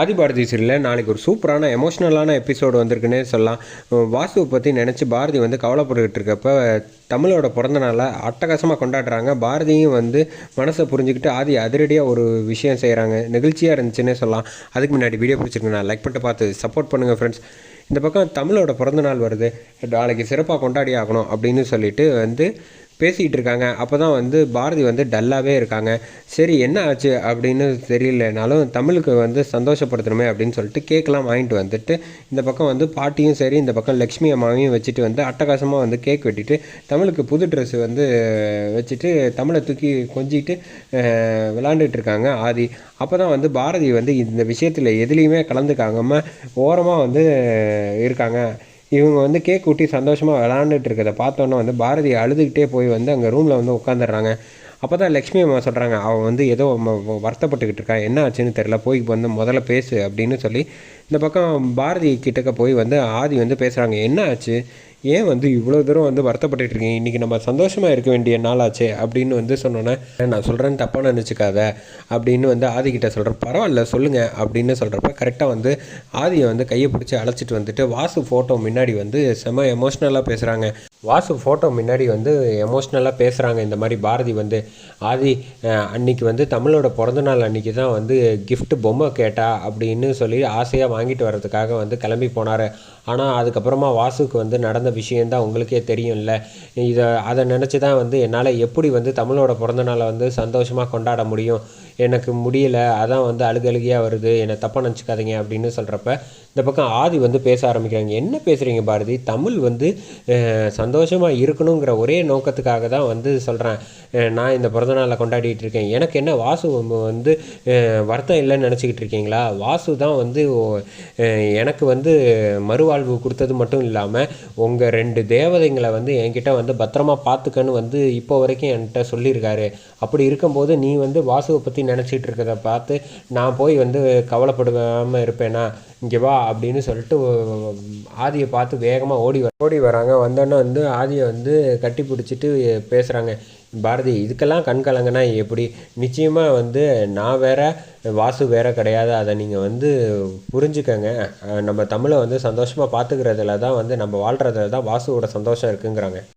ஆதிபாரதி சீரியலில் நாளைக்கு ஒரு சூப்பரான எமோஷ்னலான எபிசோடு வந்திருக்குன்னே சொல்லலாம். வாசுவை பற்றி நினச்சி பாரதி வந்து கவலைப்பட்டுக்கிட்டு இருக்கப்ப தமிழோட பிறந்த நாளை அட்டகாசமாக கொண்டாடுறாங்க. பாரதியும் வந்து மனசை புரிஞ்சுக்கிட்டு ஆதி அதிரடியாக ஒரு விஷயம் செய்கிறாங்க நெகிழ்ச்சியாக இருந்துச்சுன்னே சொல்லலாம். அதுக்கு முன்னாடி வீடியோ பிடிச்சிருக்கேன் நான் லைக் பண்ணிட்டு பார்த்து சப்போர்ட் பண்ணுங்கள் ஃப்ரெண்ட்ஸ் இந்த பக்கம் தமிழோட பிறந்தநாள் வருது. நாளைக்கு சிறப்பாக கொண்டாடி ஆகணும் அப்படின்னு சொல்லிட்டு வந்து பேசிகிட்டு இருக்காங்க அப்போ தான் வந்து பாரதி வந்து டல்லாகவே இருக்காங்க. சரி என்ன ஆச்சு அப்படின்னு தெரியலனாலும் தமிழுக்கு வந்து சந்தோஷப்படுத்தணுமே அப்படின்னு சொல்லிட்டு கேக்கெலாம் வாங்கிட்டு வந்துட்டு இந்த பக்கம் வந்து பாட்டியும் சரி இந்த பக்கம் லக்ஷ்மி அம்மாவையும் வச்சுட்டு வந்து அட்டகாசமாக வந்து கேக் வெட்டிட்டு தமிழுக்கு புது ட்ரெஸ் வந்து வச்சுட்டு தமிழை தூக்கி கொஞ்சிட்டு விளாண்டுட்டு இருக்காங்க ஆதி. அப்போ தான் வந்து பாரதி வந்து இந்த விஷயத்தில் எதுலேயுமே கலந்துக்காகாமல் ஓரமாக வந்து இருக்காங்க. இவங்க வந்து கேக் ஊட்டி சந்தோஷமாக விளாண்டுட்டு இருக்கிறத பார்த்தோன்னே வந்து பாரதி அழுதுகிட்டே போய் வந்து அங்கே ரூமில் வந்து உட்காந்துடுறாங்க அப்போ தான் லக்ஷ்மி அம்மா சொல்கிறாங்க அவன் வந்து ஏதோ வருத்தப்பட்டுக்கிட்டு இருக்கா. என்ன ஆச்சுன்னு தெரில போய் வந்து முதல்ல பேசு அப்படின்னு சொல்லி. இந்த பக்கம் பாரதி கிட்டக்க போய் வந்து ஆதி வந்து பேசுகிறாங்க என்ன ஆச்சு? ஏன் வந்து இவ்வளோ தூரம் வந்து வருத்தப்பட்டு இருக்கீங்க? இன்றைக்கி நம்ம சந்தோஷமாக இருக்க வேண்டிய நாளாச்சே அப்படின்னு வந்து சொன்னோன்னே நான் சொல்கிறேன்னு தப்பாக நினச்சிக்காத அப்படின்னு வந்து ஆதிக்கிட்ட சொல்கிறேன் பரவாயில்ல சொல்லுங்கள் அப்படின்னு சொல்கிறப்ப கரெக்டாக வந்து ஆதியை வந்து கையை பிடிச்சி அழைச்சிட்டு வந்துட்டு வாசு ஃபோட்டோ முன்னாடி வந்து செம்ம எமோஷ்னலாக பேசுகிறாங்க வாசு ஃபோட்டோ முன்னாடி வந்து எமோஷ்னலாக பேசுகிறாங்க இந்த மாதிரி பாரதி வந்து ஆதி அன்னைக்கு வந்து தமிழோட பிறந்தநாள் அன்றைக்கி தான் வந்து கிஃப்ட் பொம்மை கேட்டா அப்படின்னு சொல்லி ஆசையாக வாங்கிட்டு வர்றதுக்காக வந்து கிளம்பி போனார். ஆனால் அதுக்கப்புறமா வாசுக்கு வந்து நடந்த விஷயந்தான் உங்களுக்கே தெரியும்ல. இதை அதை நினச்சி தான் வந்து என்னால் எப்படி வந்து தமிழோட பிறந்தநாளை வந்து சந்தோஷமாக கொண்டாட முடியும்? எனக்கு முடியல அதான் வந்து அழுகழுகியாக வருது என்னை தப்பாக நினச்சிக்காதீங்க அப்படின்னு சொல்கிறப்ப இந்த பக்கம் ஆதி வந்து பேச ஆரம்பிக்கிறாங்க. என்ன பேசுகிறீங்க பாரதி? தமிழ் வந்து சந்தோஷமாக இருக்கணுங்கிற ஒரே நோக்கத்துக்காக தான் வந்து சொல்கிறேன் நான் இந்த பிறந்தநாளை கொண்டாடிட்டு இருக்கேன். எனக்கு என்ன வாசு வந்து வருத்தம் இல்லைன்னு நினச்சிக்கிட்டு இருக்கீங்களா? வாசு தான் வந்து எனக்கு வந்து மறுவாழ்வு கொடுத்தது மட்டும் இல்லாமல் உங்கள் ரெண்டு தேவதைங்களை வந்து என்கிட்ட வந்து பத்திரமா பார்த்துக்கன்னு வந்து இப்போ வரைக்கும் என்கிட்ட சொல்லியிருக்காரு. அப்படி இருக்கும்போது நீ வந்து வாசுவை பற்றி நினச்சிட்டு இருக்கிறத பார்த்து நான் போய் வந்து கவலைப்படுவாமல் இருப்பேனா? இங்கே வா அப்படின்னு சொல்லிட்டு ஆதியை பார்த்து வேகமாக ஓடி வர ஓடி வராங்க. வந்தோன்னே வந்து ஆதியை வந்து கட்டி பிடிச்சிட்டு பேசுகிறாங்க பாரதி இதுக்கெல்லாம் கண்கலங்கனா எப்படி? நிச்சயமாக வந்து நான் வேற வாசு வேற கிடையாது. அதை நீங்கள் வந்து புரிஞ்சுக்கங்க. நம்ம தமிழை வந்து சந்தோஷமாக பார்த்துக்கிறதுல தான் வந்து நம்ம வாழ்கிறதுல தான் வாசுவோட சந்தோஷம் இருக்குங்கிறாங்க.